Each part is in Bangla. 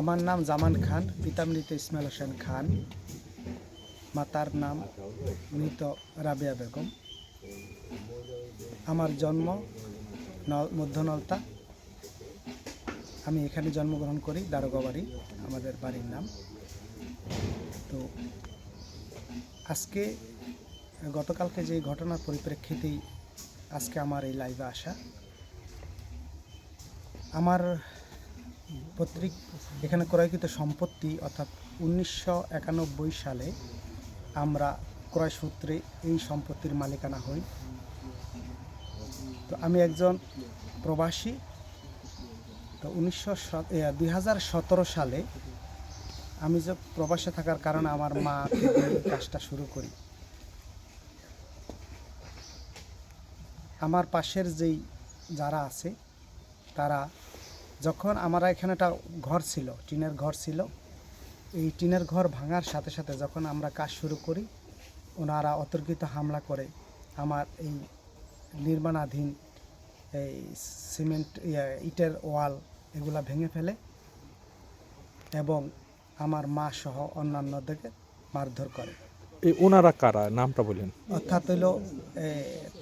আমার নাম জামান খান পিতা মৃত ইসমাইল হোসেন খান। মাতার নাম মৃত রাবেয়া বেগম। আমার জন্ম নল, মধ্য আমি এখানে জন্মগ্রহণ করি, দারোগাবাড়ি, আমাদের বাড়ির নাম। তো আজকে, গতকালকে যে ঘটনার পরিপ্রেক্ষিতেই আজকে আমার এই লাইভে আসা। আমার পত্রিক এখানে ক্রয়কৃত সম্পত্তি অর্থাৎ উনিশশো একানব্বই সালে আমরা ক্রয় সূত্রে এই সম্পত্তির মালিকানা হই। তো আমি একজন প্রবাসী। তো উনিশশো দুই সালে আমি যে প্রবাসে থাকার কারণে আমার মা কাজটা শুরু করি। আমার পাশের যেই যারা আছে, তারা যখন আমরা এখানে একটা ঘর ছিল টিনের ঘর ছিল এই টিনের ঘর ভাঙার সাথে সাথে যখন আমরা কাজ শুরু করি ওনারা অতর্কিত হামলা করে আমার এই নির্মাণাধীন এই সিমেন্ট ইটের ওয়াল এগুলা ভেঙে ফেলে এবং আমার মা সহ অন্যান্যদেরকে মারধর করে। এই ওনারা কারা? নামটা বলেন। অর্থাৎ হইল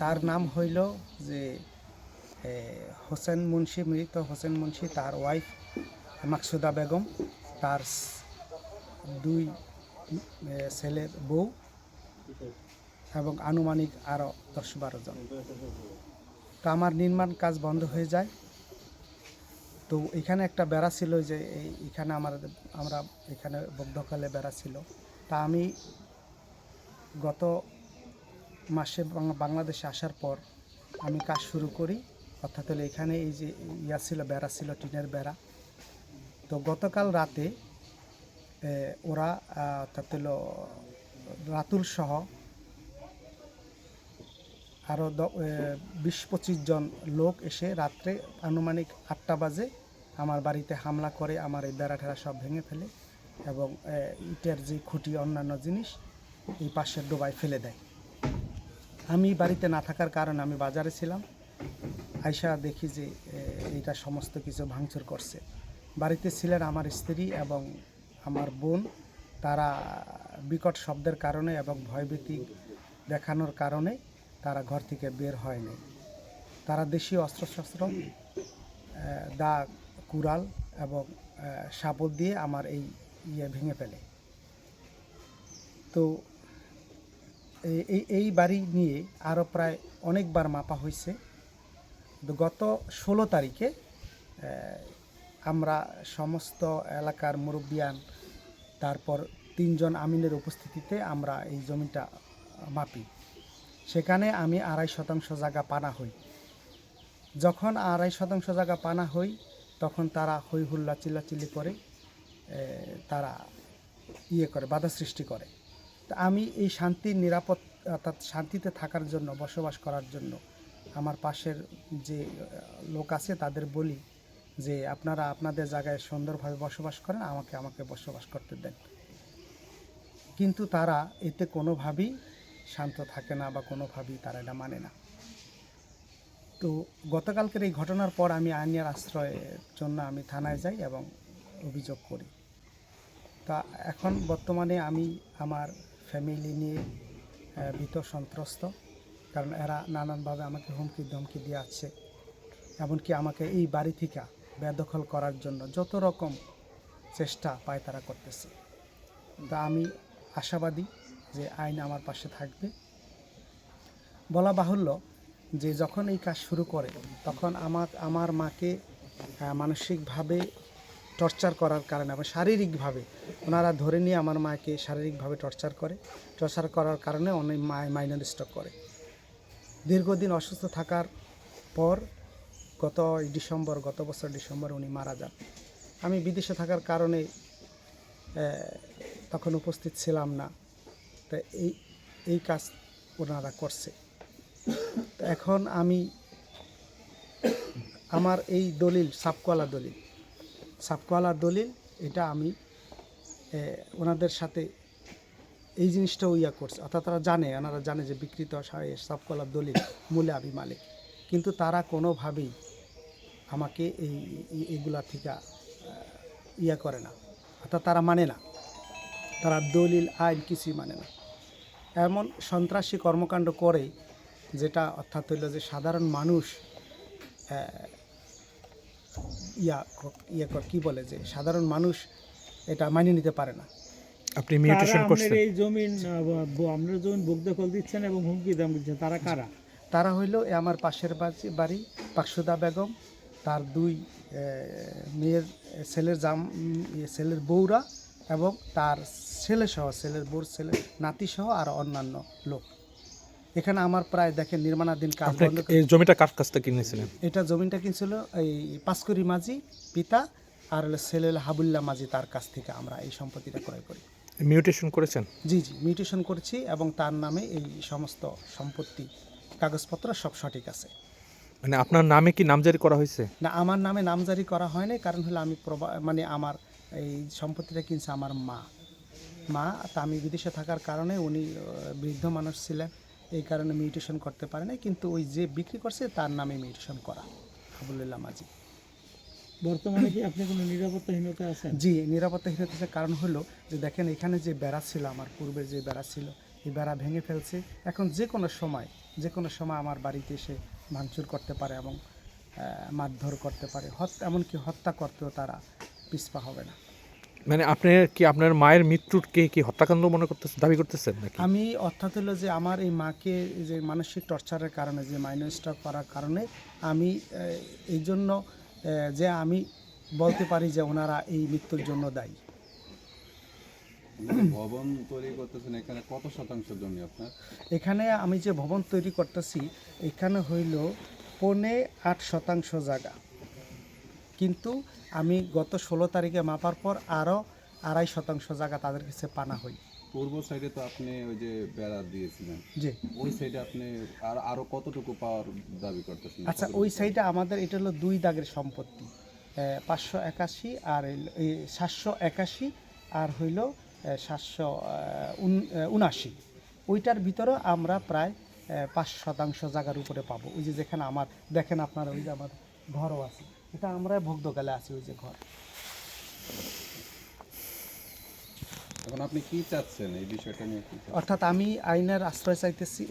তার নাম হইল যে হোসেন মুন্সি মৃত হোসেন মুন্সি, তার ওয়াইফ মাকসুদা বেগম, তার দুই ছেলের বউ এবং আনুমানিক আরও দশ বারো জন। তো আমার নির্মাণ কাজ বন্ধ হয়ে যায়। তো এখানে একটা বেড়া ছিল যে এখানে আমার আমরা এখানে বদ্ধকালে বেড়া ছিল। তা আমি গত মাসে বাংলাদেশে আসার পর আমি কাজ শুরু করি। অর্থাৎ হলো এখানে এই যে ইয়া ছিল, বেড়া ছিল, টিনের বেড়া। তো গতকাল রাতে ওরা অর্থাৎ হলো রাতুল সহ আরও বিশ পঁচিশ জন লোক এসে রাত্রে আনুমানিক আটটা বাজে আমার বাড়িতে হামলা করে, আমার এই বেড়া ঠেড়া সব ভেঙে ফেলে এবং ইটের যে খুঁটি, অন্যান্য জিনিস, এই পাশের ডোবায় ফেলে দেয়। আমি বাড়িতে না থাকার কারণে আমি বাজারে ছিলাম। আয়সা দেখি যে এ, এইটা সমস্ত কিছু ভাঙচুর করছে। বাড়িতে ছিলেন আমার স্ত্রী এবং আমার বোন। তারা বিকট শব্দের কারণে এবং ভয়ভীতি দেখানোর কারণে তারা ঘর থেকে বের হয়নি তারা দেশীয় অস্ত্রশস্ত্র দা কুড়াল এবং শাবল দিয়ে আমার এই ইয়ে ভেঙে ফেলে। তো এই- এই বাড়ি নিয়ে আরও প্রায় অনেকবার মাপা হয়েছে। গত ষোলো তারিখে আমরা সমস্ত এলাকার মুরব্বিয়ান, তারপর তিনজন আমিনের উপস্থিতিতে আমরা এই জমিটা মাপি। সেখানে আমি আড়াই শতাংশ জায়গা পানা হই। যখন আড়াই শতাংশ জায়গা পানা হই, তখন তারা হই হুল্লা চিল্লাচিল্লি করে তারা ইয়ে করে, বাধা সৃষ্টি করে। তা আমি এই শান্তির নিরাপদ অর্থাৎ শান্তিতে থাকার জন্য, বসবাস করার জন্য আমার পাশের যে লোক আছে তাদের বলি যে, আপনারা আপনাদের জায়গায় সুন্দরভাবে বসবাস করেন, আমাকে আমাকে বসবাস করতে দেন। কিন্তু তারা এতে কোনোভাবেই শান্ত থাকে না বা কোনোভাবেই তারা এটা মানে না। তো গতকালকের এই ঘটনার পর আমি আইনের আশ্রয়ের জন্য আমি থানায় যাই এবং অভিযোগ করি। তা এখন বর্তমানে আমি আমার ফ্যামিলি নিয়ে ভীত সন্ত্রস্ত। কারণ এরা নানানভাবে আমাকে হুমকি, ধমকি দিয়ে আসছে। এমনকি আমাকে এই বাড়ি থেকে বেদখল করার জন্য যত রকম চেষ্টা পায় তারা করতেছে। তা আমি আশাবাদী যে আইন আমার পাশে থাকবে। বলা বাহুল্য যে যখন এই কাজ শুরু করে, তখন আমার আমার মাকে মানসিকভাবে টর্চার করার কারণে এবং শারীরিকভাবে ওনারা ধরে নিয়ে আমার মাকে শারীরিকভাবে টর্চার করে। টর্চার করার কারণে অনেক মাইনার স্টক করে। দীর্ঘদিন অসুস্থ থাকার পর গত ডিসেম্বর, গত বছর ডিসেম্বর উনি মারা যান। আমি বিদেশে থাকার কারণে তখন উপস্থিত ছিলাম না। তো এই এই কাজ ওনারা করছে। তো এখন আমি আমার এই দলিল, সাপকলা দলিল সাপকলা দলিল, এটা আমি ওনাদের সাথে এই জিনিসটাও ইয়া করছে। অর্থাৎ তারা জানে, ওনারা জানে যে বিকৃত সা- সাপকলার দলিল, মূলে আমি মালিক। কিন্তু তারা কোনোভাবেই আমাকে এই এইগুলা থেকে ইয়া করে না। অর্থাৎ তারা মানে না। তারা দলিল, আইন কিছুই মানে না। এমন সন্ত্রাসী কর্মকাণ্ড করে যেটা অর্থাৎ হইল যে সাধারণ মানুষ ইয়া ইয়া কি বলে যে সাধারণ মানুষ এটা মানিয়ে নিতে পারে না। আপনি মিউটেশন কারা করছেন। এই জমিন আপনার জমিন বকদখল দিচ্ছেন এবং হুমকি দাম দিচ্ছেন। তারা কারা? তারা হইল এ আমার পাশের বাড়ি- পাকসুদা বেগম তার দুই মেয়ের ছেলের জাম ছেলের বউরা এবং তার ছেলে সহ ছেলের বউর ছেলে নাতি সহ আর অন্যান্য লোক। এখানে আমার প্রায় দেখেন নির্মাণাধীন কাজ এই জমিটা কার কাছ থেকে কিনেছিলেন? এটা জমিটা কিনছিল এই পাঁচকরি মাঝি পিতা আর ছেলে হাবুল্লা মাঝি তার কাছ থেকে আমরা এই সম্পত্তিটা ক্রয় করি। মিউটেশন করেছেন? জি জি মিউটেশন করেছি এবং তার নামে এই সমস্ত সম্পত্তি কাগজপত্র সব সঠিক আছে। মানে আপনার নামে কি নামজারি করা হয়েছে? না আমার নামে নামজারি করা হয়নি কারণ হলো আমি মানে আমার এই সম্পত্তিটা কিনছে আমার মা। মা তা আমি বিদেশে থাকার কারণে উনি বৃদ্ধ মানুষ ছিলেন এই কারণে মিউটেশন করতে পারে না কিন্তু ওই যে বিক্রি করছে তার নামে মিউটেশন করা। আবুল্লাহ মাঝি। বর্তমানে কি আপনি কোনো নিরাপত্তাহীনতা আছেন? জি নিরাপত্তাহীনতার কারণ হলো যে দেখেন এখানে যে বেড়া ছিল আমার পূর্বে যে বেড়া ছিল এই বেড়া ভেঙে ফেলছে। এখন যে কোনো সময় যে কোনো সময় আমার বাড়িতে এসে ভাঙচুর করতে পারে এবং মারধর করতে পারে। হত্যা এমনকি হত্যা করতেও তারা পিছপা হবে না। মানে আপনি কি আপনার মায়ের মৃত্যুকে কি হত্যাকাণ্ড মনে করতেছেন দাবি করতেছেন নাকি? আমি অর্থাৎ হলো যে আমার এই মাকে যে মানসিক টর্চারের কারণে যে মাইনস্টক করার কারণে আমি এই জন্য যে আমি বলতে পারি যে ওনারা এই মৃত্যুর জন্য দায়ী। ভবন তৈরি করতেছেন এখানে কত শতাংশ জমি আপনার? এখানে আমি যে ভবন তৈরি করতেছি এখানে হইল পৌনে আট শতাংশ জায়গা। কিন্তু আমি গত ষোলো তারিখে মাপার পর আরও আড়াই শতাংশ জায়গা তাদের কাছে পানা হই পূর্ব সাইডে তো আপনি ওই যে বেড়া দিয়েছিলেন। যে ওই সাইডে আপনি আর আরও কতটুকু পাওয়ার দাবি করতেছেন? আচ্ছা ওই সাইডে আমাদের এটা হলো দুই দাগের সম্পত্তি পাঁচশো একাশি আর সাতশো একাশি আর হইল সাতশো উনাশি। ওইটার ভিতরে আমরা প্রায় পাঁচ শতাংশ জায়গার উপরে পাবো। ওই যে যেখানে আমার দেখেন আপনারা ওই যে আমার ঘরও আছে। এটা আমরা ভোগদকালে আছি ওই যে ঘর। এখন আপনি কি চাচ্ছেন এই বিষয়টা নিয়ে অর্থাৎ আমি আইনের আশ্রয় চাইতেছি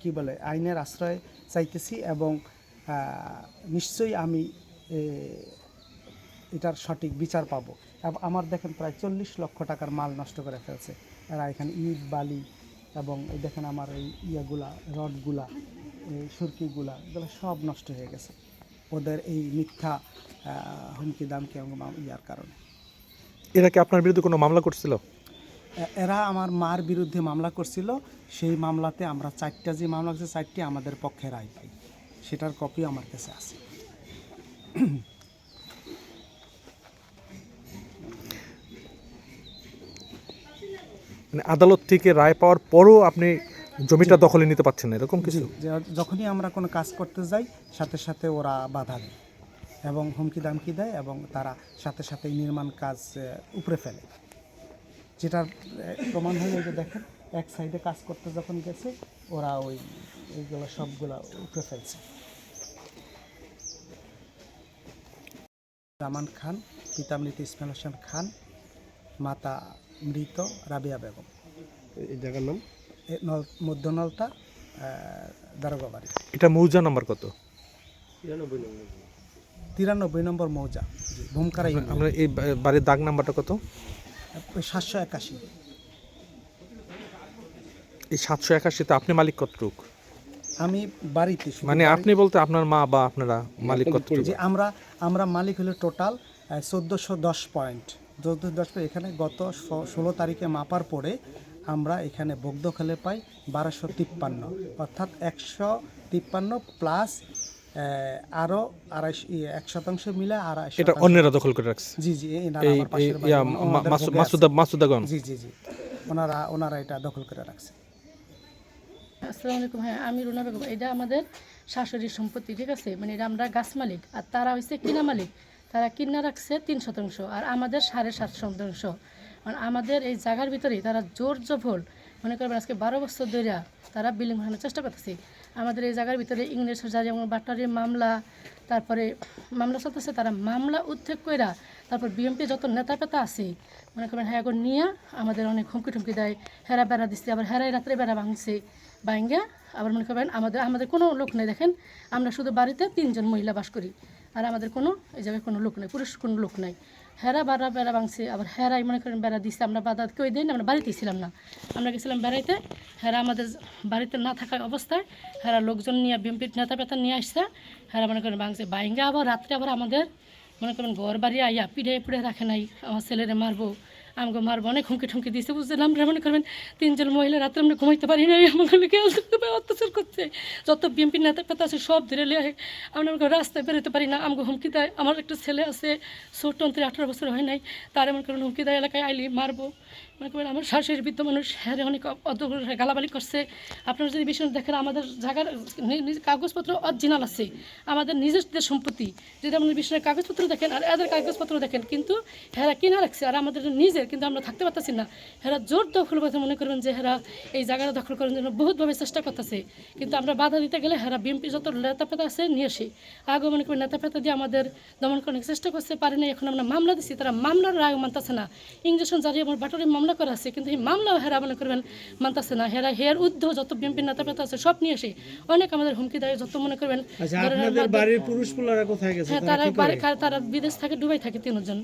কি বলে, আইনের আশ্রয় চাইতেছি এবং নিশ্চয়ই আমি এটার সঠিক বিচার পাবো। আমার দেখেন প্রায় চল্লিশ লক্ষ টাকার মাল নষ্ট করে ফেলছে। এরা এখানে ইট, বালি এবং দেখেন আমার এই ইয়েগুলা, রডগুলা, এই সুরকিগুলা, এগুলো সব নষ্ট হয়ে গেছে। ওদের এই মিথ্যা হুমকি দামকি এবং ইয়ার কারণে। এরা কি আপনার বিরুদ্ধে কোনো মামলা করছিল? এরা আমার মার বিরুদ্ধে মামলা করছিল। সেই মামলাতে আমরা চারটা যে মামলা করছে চারটি আমাদের পক্ষে রায় পাই। সেটার কপি আমার কাছে আছে। মানে আদালত থেকে রায় পাওয়ার পরও আপনি জমিটা দখলে নিতে পারছেন না এরকম কিছু? যখনই আমরা কোনো কাজ করতে যাই সাথে সাথে ওরা বাধা দেয়। এবং হুমকি দামকি দেয় এবং তারা সাথে সাথে নির্মাণ কাজ উপরে ফেলে। যেটার প্রমাণ হলো এই যে দেখেন এক সাইডে কাজ করতে যখন গেছে ওরা ওই এইগুলো সবগুলো উপরে ফেলছে। রামান খান পিতা মৃত ইসমাইল হোসেন খান মাতা মৃত রাবিয়া বেগম। এই জায়গার নাম? মধ্যনলতা দারোগা বাড়ি এটা মৌজা নাম্বার কত? তিরানব্বই নম্বর মৌজা ভূমকারা আপনার এই বাড়ির দাগ নাম্বারটা কত? সাতশো একাশি। এই সাতশো একাশিতে আপনি মালিক কতটুক? আমি বাড়িতে মানে আপনি বলতে আপনার মা বা আপনারা মালিক কতটুক? যে আমরা আমরা মালিক হলো টোটাল চোদ্দোশো দশ পয়েন্ট। চোদ্দোশো দশ পয়েন্ট এখানে গত ষোলো তারিখে মাপার পরে আমরা এখানে বগ্ধ খেলে পাই বারোশো তিপ্পান্ন। অর্থাৎ একশো তিপ্পান্ন প্লাস ইয়ে, এক শতাংশ মিলে এটা অন্যেরা দখল করে রাখছে। জি জি মাসুদাগণ জি জি জি। ওনারা ওনারা এটা দখল করে রাখছে। আসসালামু আলাইকুম। হ্যাঁ আমি রুনা বেগম। এটা আমাদের শাশুড়ির সম্পত্তি ঠিক আছে? মানে এটা আমরা গাছ মালিক। আর তারা হচ্ছে কিনা মালিক? তারা কিনা রাখছে তিন শতাংশ। আর আমাদের সাড়ে সাত শতাংশ। মানে আমাদের এই জায়গার ভিতরে তারা জোর জফল মনে করবেন আজকে বারো বছর ধরে তারা বিল্ডিং বানানোর চেষ্টা করতেছে। আমাদের এই জায়গার ভিতরে ইংরেজ ইংলিশ যেমন বাটারির মামলা, তারপরে মামলা চলতেছে, তারা মামলা উদ্যোগ কইরা তারপর বিএমপি যত নেতা পেতা আছে, মনে করেন হ্যাঁ এখন নিয়ে আমাদের অনেক হুমকি ঠুমকি দেয়, হেরা বেড়া দিচ্ছে আবার হেরাই রাত্রে বেড়া ভাঙছে ভাঙ্গা আবার মনে করেন আমাদের আমাদের কোনো লোক নেই, দেখেন, আমরা শুধু বাড়িতে তিনজন মহিলা বাস করি। আর আমাদের কোনো, এই জায়গায় কোনো লোক নাই, পুরুষ কোনো লোক নাই। হেরা বাড়া বেড়া ভাঙছে, আবার হেরাই মনে করেন বেড়া দিচ্ছে আমরা বাধা কেউ দিন আমরা বাড়িতে ছিলাম না। আমরা গেছিলাম বেড়াইতে, হেরা আমাদের বাড়িতে না থাকা অবস্থায়, হেরা লোকজন নিয়ে বিএমপির নেতা পেতা নিয়ে আসছে, হেরা মনে করেন ভাঙছে। বাইঙ্গা আবার রাত্রে আবার আমাদের মনে করেন ঘর বাড়ি আইয়া পিড়ে পিড়ে রাখে নাই, আমার ছেলেরে মারবো। আমাকে মারবো অনেক হুমকি ঠুমকি দিয়েছে বুঝলাম আমরা মনে করবেন, তিনজন মহিলা রাত্রে আমরা ঘুমাইতে পারি না আমাকে অত্যাচার করছে। যত বিএমপি নেতা পেতা আছে, সব ধরে লিয়ে আমরা আমাকে রাস্তায় বেরোতে পারি না আমাকে হুমকি দেয়। আমার একটা ছেলে আছে, ছোট, অন্তরে আঠারো বছর হয় নাই, তার এমন করেন হুমকি দেয় এলাকায়, আইলি মারবো। মনে আমার শাশুড়ির বৃদ্ধ মানুষ হ্যাঁ অনেক অত গালাবালি করছে। আপনারা যদি বিষয় দেখেন, আমাদের জায়গার কাগজপত্র অরিজিনাল আছে। আমাদের নিজেদের সম্পত্তি। যদি আমাদের বিষয়ের কাগজপত্র দেখেন আর এদের কাগজপত্র দেখেন, কিন্তু হেরা কিনা রাখছে আর আমাদের নিজের, কিন্তু আমরা থাকতে পারতেছি না। হেরা জোর দখল করতে মনে করবেন যে হেরা এই জায়গাটা দখল করার জন্য বহুতভাবে চেষ্টা করতেছে। কিন্তু আমরা বাধা দিতে গেলে হেরা বিএমপি যত নেতা পেতা আছে নিয়ে আসে। আগে মনে করি নেতা পেতা দিয়ে আমাদের দমন করার চেষ্টা করতে পারে না এখন আমরা মামলা দিচ্ছি তারা মামলার রায় মানতেছে না। ইঞ্জেকশন জারি, আমার বাটরে মামলা করা আছে কিন্তু এই মামলাও হেরা মনে করবেন মানতেছে না। হেরা হের উদ্ধ যত বিএমপি নেতা পেতা আছে সব নিয়ে আসে। অনেক আমাদের হুমকি দেয় যত মনে করবেন আচ্ছা ধরেন আপনাদের আমাদের- বাড়ির পুরুষ পোলারা কোথায় গেছে? হ্যাঁ তারা তারা বিদেশ থাকে দুবাই থাকে তিনজন।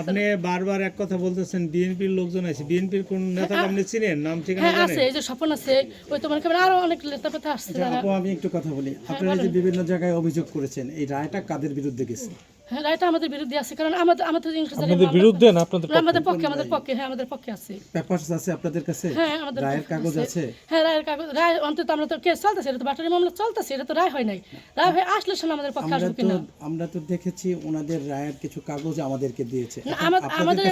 আপনি বারবার এক কথা বলতেছেন বিএনপির লোকজন আছে। বিএনপির কোন নেতাকে আপনি চিনেন? নাম ঠিকানা হ্যাঁ জানেন? আছে এই যে স্বপন আছে ওই আরও অনেক নেতা পেতা আসছে আচ্ছা, আপু আমি একটু কথা বলি। আপনারা যে বিভিন্ন জায়গায় অভিযোগ করেছেন এই রায়টা কাদের বিরুদ্ধে গেছে? হ্যাঁ রায়টা আমাদের বিরুদ্ধে আছে কারণ আমাদের আমাদের ইংরেজি আপনাদের বিরুদ্ধে না? আপনাদের আমাদের পক্ষে আমাদের পক্ষে হ্যাঁ আমাদের পক্ষে আছে। পেপারস আছে আপনাদের কাছে? হ্যাঁ আমাদের রায়ের কাগজ আছে। হ্যাঁ রায়ের কাগজ রায় অন্তত আমরা তো কেস চলতেছে? এটা তো বাটারি মামলা চলতেছে এটা তো রায় হয় নাই। রায় হয়ে আসলে শোনা আমাদের পক্ষে আসবে কিনা? আমরা তো দেখেছি ওনাদের রায়ের কিছু কাগজ আমাদেরকে দিয়েছে। আমাদের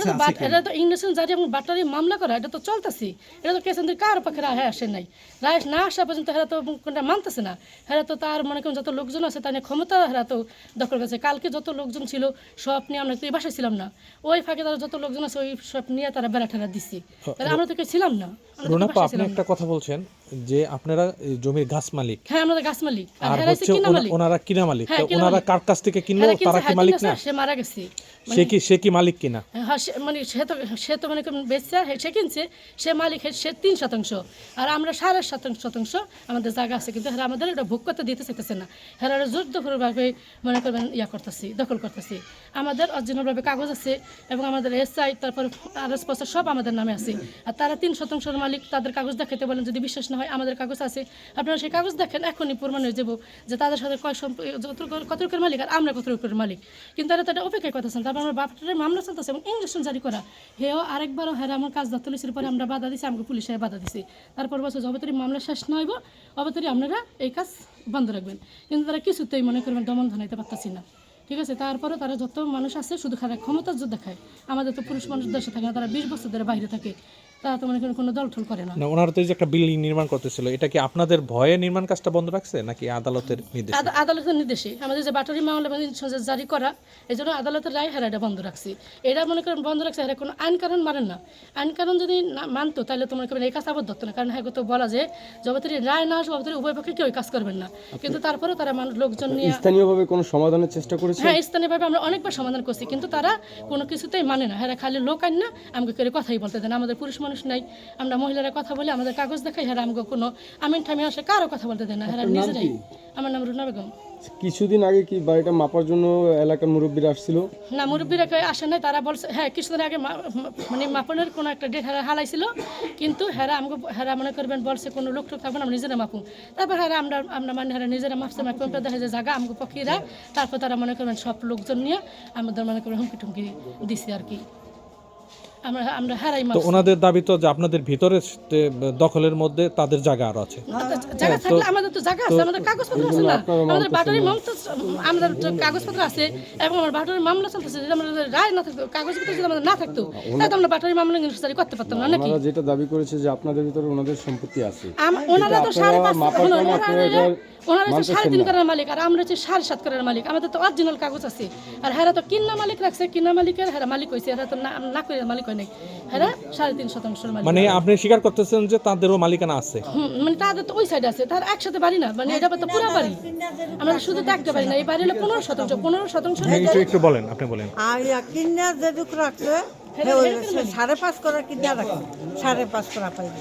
এটা তো এটা জারি এবং বাটারি মামলা করা এটা তো চলতেছে। এটা তো কেস কার পক্ষে রায় আসে নাই? রায় না আসা পর্যন্ত হেরা তো কোনটা মানতেছে না। হেরা তো তার মনে করেন যত লোকজন আছে তার ক্ষমতা হেরা তো দখল করেছে। কালকে যত লোকজন ছিল সব নিয়ে আমরা তো এই বাসায় ছিলাম না। ওই ফাঁকে তারা যত লোকজন আছে ওই সব নিয়ে তারা বেড়া ঠেলা দিচ্ছে তাহলে আমরা তো কেউ ছিলাম না। রুনাপা আপনি ছিলাম না। একটা কথা বলছেন যে আপনারা জমির গাছ মালিক। হ্যাঁ আমাদের গাছ মালিক। আর হচ্ছে ওনারা কিনা মালিক। হ্যাঁ, ওনারা কার কাছ থেকে কিনলো তারা কি হ্যাঁ, মালিক না? সে মারা গেছে। সে কি সে কি মালিক কিনা? হ্যাঁ মানে সে তো সে তো মানে বেচছে সে কিনছে। সে মালিক সে তিন শতাংশ। আর আমরা সাড়ে শতাংশ শতাংশ আমাদের জায়গা আছে কিন্তু হ্যাঁ আমাদের এটা ভোগ করতে দিতে চাইতেছে না। হ্যাঁ জোর দখলভাবে মনে করবেন ইয়া করতেছি দখল করতেছি। আমাদের অরিজিনালভাবে কাগজ আছে এবং আমাদের এসআই তারপর আর এস সব আমাদের নামে আছে। আর তারা তিন শতাংশের মালিক তাদের কাগজ দেখাতে বলেন যদি বিশ্বাস না হয়, আমাদের কাগজ আছে। আপনারা সেই কাগজ দেখেন, এখনই প্রমাণ হয়ে যাব যে তাদের সাথে কয় যত কত রকমের মালিক আর আমরা কত রকমের মালিক। কিন্তু তারা তাদের অপেক্ষা করতেছেন তারপর আমার বাপটার মামলা চলতেছে এবং ইঞ্জেকশন জারি করা। হেও আরেকবারও হ্যাঁ আমার কাজ ধরতে লিসের পরে আমরা বাধা দিছি, আমাকে পুলিশে বাধা দিছি। তারপর বছর অবতরি, মামলা শেষ না হইব। অবতরি, আপনারা এই কাজ বন্ধ রাখবেন। কিন্তু তারা কিছুতেই মনে করবেন দমন ধনাইতে পারতাছি না। ঠিক আছে তারপরে তারা যত মানুষ আছে, শুধু খারাপ ক্ষমতার যুদ্ধ দেখায়। আমাদের তো পুরুষ মানুষ দেশে থাকে না, তারা বিশ বছর ধরে বাইরে থাকে। তারা তো মনে করেন কোনো দলঠল করে না। না ওনারা তো এই যে একটা বিল্ডিং নির্মাণ করতেছিল এটা কি আপনাদের ভয়ে নির্মাণ কাজটা বন্ধ রাখছে নাকি আদালতের নির্দেশ? আদ- আদালতের নির্দেশে। আমাদের যে বাটরি মামলা মানে সঞ্চয় জারি করা এই জন্য আদালতের রায় হেরা এটা বন্ধ রাখছি। এটা মনে করেন বন্ধ রাখছে হেরা কোনো আইন কারণ মানেন না। আইন কারণ যদি না মানতো তাহলে তো মনে করেন এই কাজ আবার ধরতো না। কারণ হ্যাঁ তো বলা যে জগতের রায় না আসবে অবতরি উভয় পক্ষে কেউ কাজ করবেন না। কিন্তু তারপরে তারা মানুষ লোকজন নিয়ে স্থানীয়ভাবে কোনো সমাধানের চেষ্টা করেছে? হ্যাঁ স্থানীয়ভাবে আমরা অনেকবার সমাধান করছি কিন্তু তারা কোনো কিছুতেই মানে না। হ্যাঁ খালি লোক আইন না আমাকে কেউ কথাই বলতে দেন আমাদের পুরুষ মানুষ নাই। আমরা মহিলারা কথা বলি আমাদের কাগজ দেখাই হ্যাঁ আমাকে কোনো আমিন ঠামি আসে কারও কথা বলতে দেন না হ্যাঁ নিজেরাই। আমার নাম রুনা বেগম। কিছুদিন আগে কি বাড়িটা মাপার জন্য এলাকার মুরব্বীরা আসছিল? না মুরব্বীরা কেউ আসে নাই তারা বলছে হ্যাঁ কিছুদিন আগে মানে মাপনের কোনো একটা ডেট হেরা হালাইছিল কিন্তু হেরা আমাকে হেরা মনে করবেন বলছে কোনো লোক টোক থাকবে না আমরা নিজেরা মাপুম তারপর হেরা আমরা আমরা মানে হেরা নিজেরা মাপছে মাপতে দেখা যায় জায়গা আমাকে পক্ষীরা তারপর তারা মনে করবেন সব লোকজন নিয়ে আমাদের মনে করবেন হুমকি টুমকি দিছে আর কি। আমরা আমরা হেরাই তো ওনাদের দাবি তো যে আপনাদের ভিতরে দখলের মধ্যে তাদের জায়গা আরও আছে। জায়গা থাকলে আমাদের তো জায়গা আছে আমাদের কাগজপত্র আছে না। আমাদের বাটারি মামলা আমাদের তো কাগজপত্র আছে এবং আমার বাটারি মামলা চলতেছে যদি আমাদের রায় না থাকতো কাগজপত্র যদি আমাদের না থাকতো তাহলে আমরা বাটারি মামলা করতে পারতাম না নাকি? ওনারা যেটা দাবি করেছে যে আপনাদের ভিতরে ওনাদের সম্পত্তি আছে। ওনারা তো সাড়ে পাঁচ ওনারা- কারণে আপনারা হচ্ছে সাড়ে তিন করার মালিক আর আমরা হচ্ছে সাড়ে সাত করার মালিক আমাদের তো অরিজিনাল কাগজ আছে। আর হেরা তো কিন্না মালিক রাখছে কিন্না মালিকের হেরা মালিক হয়েছে হেরা তো না না করে মালিক অনেক। হ্যাঁ সাড়ে তিন শতাংশের মালিক। মানে আপনি স্বীকার করতেছেন যে তাদেরও মালিকানা আছে? মানে তাদের তো ওই সাইডে আছে তার একসাথে বাড়ি না মানে এটা তো পুরো বাড়ি। আমরা শুধু তো একটা বাড়ি না এই বাড়ি হলো পনেরো শতাংশ পনেরো শতাংশ একটু একটু বলেন আপনি বলেন। আর রাখছে সে ওই সে সাড়ে পাঁচ করা কিনা রাখে? সাড়ে পাঁচ করা পাইবে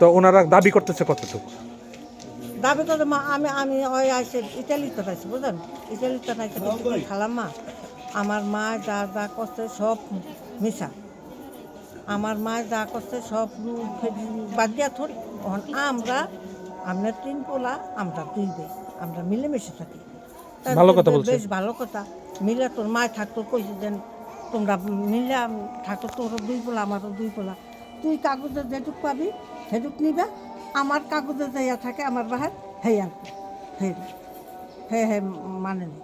তো ওনারা দাবি করতেছে কতটুকু? দাবি করে মা আমি আমি ওই আইসে ইটালিতে পাইছি বুঝলেন? ইটালিতে পাইছি খালাম মা আমার মা যা যা করছে সব মিশা আমার মা যা করছে সব বাদ দিয়া থরি তখন আমরা আমরা তিন পোলা আমরা দুই বে আমরা মিলেমিশে থাকি। তার ভালো কথা বলছেন। বেশ ভালো কথা। মিলে তোর মা থাকতো কইছে যেন তোমরা মিলে থাকতো তোর দুই পোলা আমারও দুই পোলা। তুই কাগজে যেটুক পাবি সেটুক নিবে। আমার কাগজে যাইয়া থাকে আমার বাহার হেই আর হে হে হে মানে না।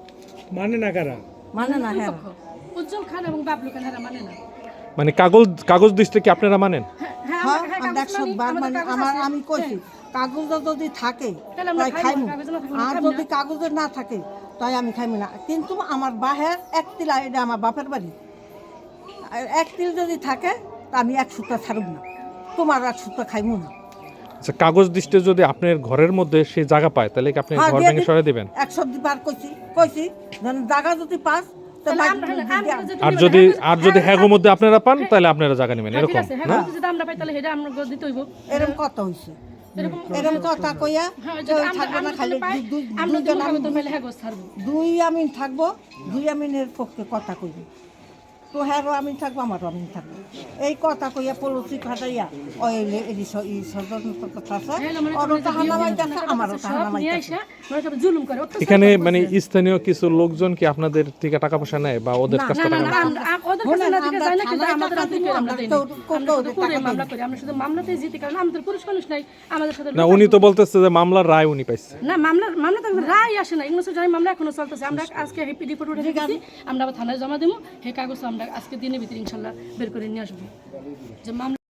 মানে না কারা? মানে না হ্যাঁ উজ্জ্বল খান এবং বাবলু খান মানে না। মানে কাগজ কাগজ দৃষ্টি কি আপনারা মানেন? হ্যাঁ, হ্যাঁ, হ্যাঁ আমরা- একশো মানি, মানে আমার আমি কইছি কাগজে যদি থাকে তাই খাইবো, খাইমু। আর যদি কাগজে না থাকে তাই আমি খাইমি না। কিন্তু আমার বাহের এক তিল এটা আমার বাপের বাড়ি। এক তিল যদি থাকে তা আমি এক সুতা ছাড়ব না। তোমার এক সুতা খাইমু না। আচ্ছা কাগজ দৃষ্টি যদি আপনার ঘরের মধ্যে সে জায়গা পায় তাহলে কি আপনি ঘর ভেঙে। সরাই দিবেন? এক সপ্তাহ বার কইছি কইছি জায়গা যদি পাস আর যদি হ্যাঁ, আর যদি হ্যাগো মধ্যে আপনারা পান তাহলে আপনারা জায়গা নেবেন হ্যাঁ, এরকম। হ্যাঁ, না? যদি আমরা পাই তাহলে হেডা আমরা দিতে হইব। এরকম কথা হইছে? এরকম এরকম কথা কইয়া হ্যাঁ, থাকবে না খালি দুই- আমি ভাবে তো মেলে হ্যাঁ ছাড়বো। দুই আমিন থাকব দুই আমিনের পক্ষে কথা কইবি। তো হ্যারও আমিন থাকব আমারও আমিন থাকব। এই কথা কইয়া পলসি খাটাইয়া সদন্ত কথা আছে হ্যাঁ, নামাই যাচ্ছে আমারও নামাই মনে এখানে মানে স্থানীয় কিছু লোকজন কি আপনাদের থেকে টাকা পয়সা নেয় বা ওদের কাছ থেকে না, টাকা না, আমরা- আম- ওদের কাছে বলেন, না থেকে আমরা যায় না, কিন্তু থানায় আমাদের টাকা হাত থেকে দিব, আমরা আমরা দেই তো না। কোথাও আমরা শুধু টাকা করে না। করি, আমরা শুধু মামলাতেই জিতি, কারণ আমাদের পুরুষ মানুষ নাই, আমাদের সাথে উনি তো বলতেছে যে মামলার রায় উনি পাইছে। না মামলার মামলা তো রায় আসে না এগুলো সব মামলা এখনও চলতেছে আমরা আজকে হেপি রিপোর্ট উঠে রেখেছি আমরা আবার থানায় জমা দেবো হে কাগজ আমরা আজকে দিনের ভিতরে ইনশাল্লাহ বের করে নিয়ে আসব। যে মামলা